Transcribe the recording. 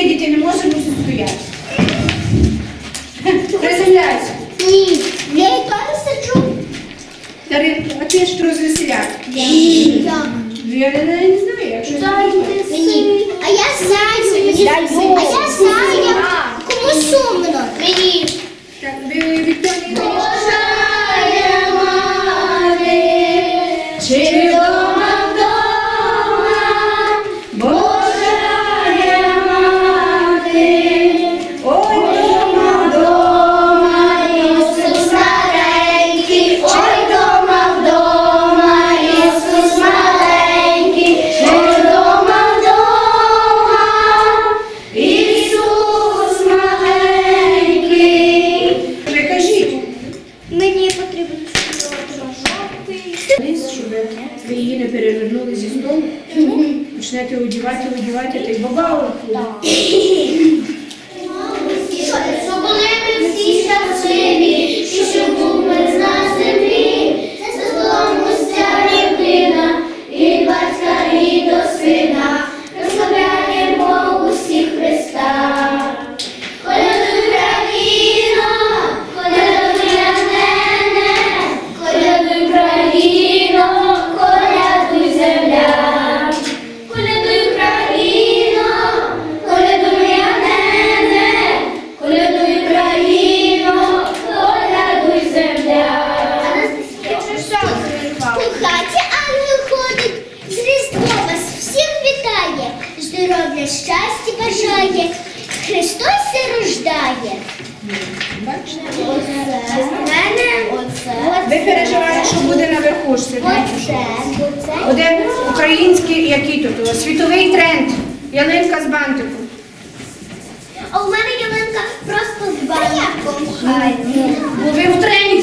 сидіти не може, мусить стояти. Приземляйся. Ні, я і там сиджу. Дарин, а ти ж розвеселяк. Я. Я не, знаю, якщо Мені. А я знаю. А я знаю. як- Кому сумно. Мені. Так, ви Вікторія. Її не перевернули зі столу. Почнете одівати, одівати, та й баба. Здоров'я, щастя бажає, Христос се рождає. Ви переживали, що буде наверху ж сидіти. Один український, який тут, світовий тренд. Ялинка з бантиком. А у мене ялинка просто з банком. Бо ви в тренді.